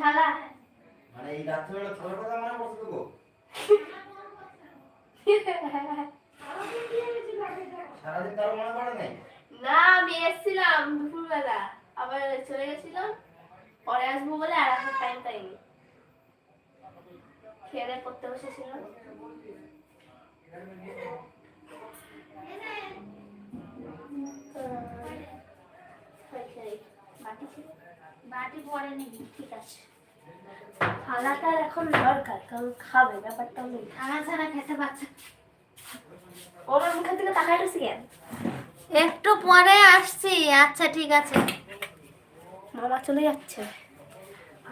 থালা? মানে এই রাত্রিবেলা থালার কথা মনে পড়ছে তো সারাদিন তার মনে পড়ে নাই? না আমি এসেছিলাম দুপুরবেলা। আবার চলে গেছিলাম। পরে আসব বলে আর আসার টাইম পাইনি। খেয়ে পড়তে বসেছিলাম। বাটি? পরে নিবি ঠিক আছে। থালাটা এখন দরকার কারণ খাবে ব্যাপারটা নেই থালা ছাড়া খেতে পারছে। ওর মুখের দিকে তাকাই কেন? একটু পরে আসছি আচ্ছা ঠিক আছে। মামা চলে যাচ্ছে।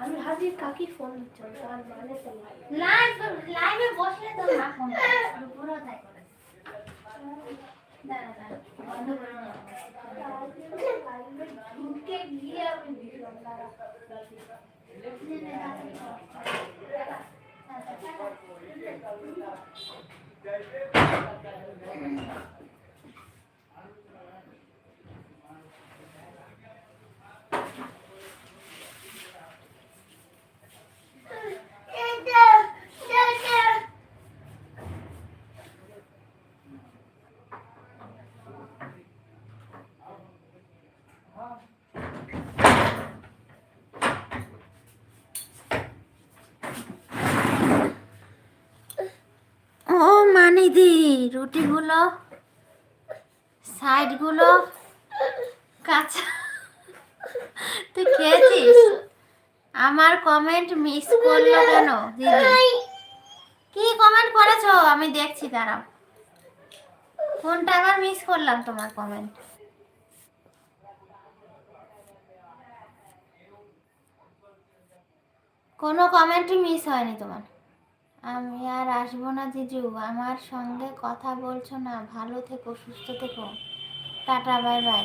আমি ভাবছি কাকি ফোন দিচ্ছে তার মানে তো লাইভ লাইভে বসলে তো না ফোন পুরো তাই দাঁড়া দাঁড়া বন্ধ করে নে। ঢুকে গিয়ে আমি দিলাম দাঁড়া। নে, নে, দাঁড়া। ও মানিদি রুটিগুলো, সাইডগুলো কাঁচা। তুই খেয়েছিস? আমার কমেন্ট মিস করল কেন, দিদি? কি কমেন্ট করেছ? আমি দেখছি, দাঁড়াও। কোনটা আবার মিস করলাম তোমার কমেন্ট কোনো কমেন্টই মিস হয়নি তোমার। আমি আর আসব না জিজু। আমার সঙ্গে কথা বলছো না। ভালো থেকো সুস্থ থেকো। Ta-ta bye bye.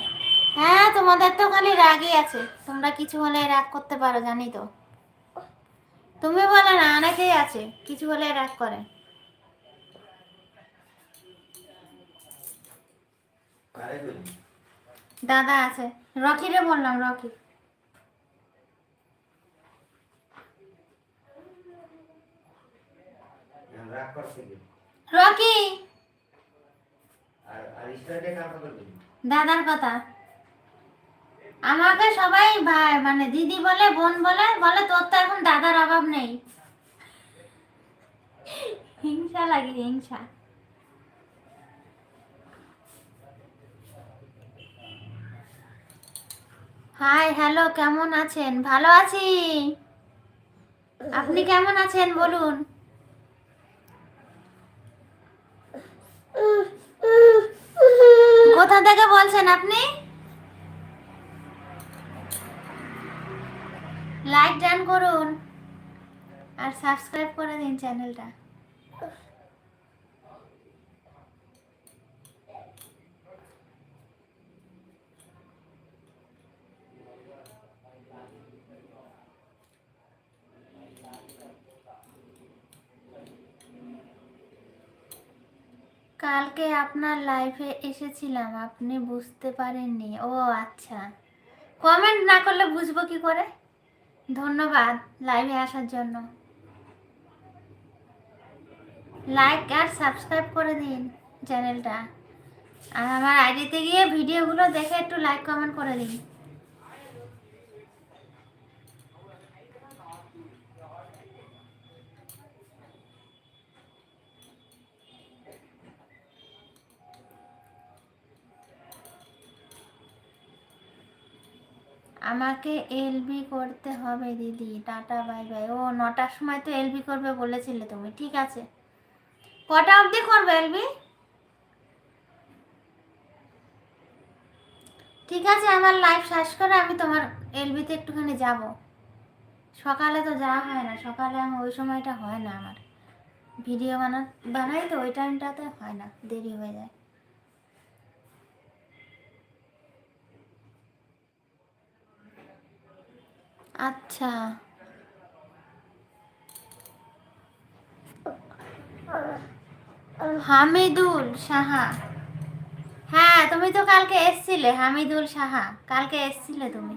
হ্যাঁ তোমাদের তো খালি রাগই আছে। তোমরা কিছু হলে রাগ করতে পারো জানি তো। তুমি বলে না অনেকেই আছে। কিছু হলে রাগ করে। দাদা আছে। রকিরে বললাম রকি। রাগ করছে রকি! আর আর স্টার্টে কার কথা বলি দাদার কথা। আমাকে সবাই ভাই মানে দিদি বলে বোন বলে বলে তোর তো এখন দাদার অভাব নেই। হিংসা লাগে হিংসা। হাই হ্যালো কেমন আছেন? ভালো আছি? আপনি কেমন আছেন বলুন? কোথা থেকে বলছেন আপনি? লাইক ডান করুন। আর সাবস্ক্রাইব করে দিন চ্যানেলটা কালকে আপনার লাইফে এসেছিলাম, আপনি বুঝতে পারেননি। ও আচ্ছা। কমেন্ট না করলে বুঝব কি করে? ধন্যবাদ লাইভে আসার জন্য। লাইক আর সাবস্ক্রাইব করে দিন চ্যানেলটা আর আমার আইডিতে গিয়ে ভিডিওগুলো দেখে একটু লাইক কমেন্ট করে দিন। আমাকে এলবি করতে হবে দিদি। টাটা বাই বাই ও, নটার সময় তো এলবি করবে বলেছিলে তুমি, ঠিক আছে। কটা অবধি করবে এলবি ঠিক আছে, আমার লাইফ শেষ করে আমি তোমার এলবিতে একটুখানি যাব। সকালে তো যাওয়া হয় না, সকালে আমি ওই সময়টা হয় না আমার। ভিডিও বানা, বানাই তো ওই টাইমটাতে হয় না, দেরি হয়ে যায়। আচ্ছা। হামিদুল সাহা। হ্যাঁ তুমি তো কালকে এসছিলে হামিদুল সাহা। কালকে এসছিলে তুমি।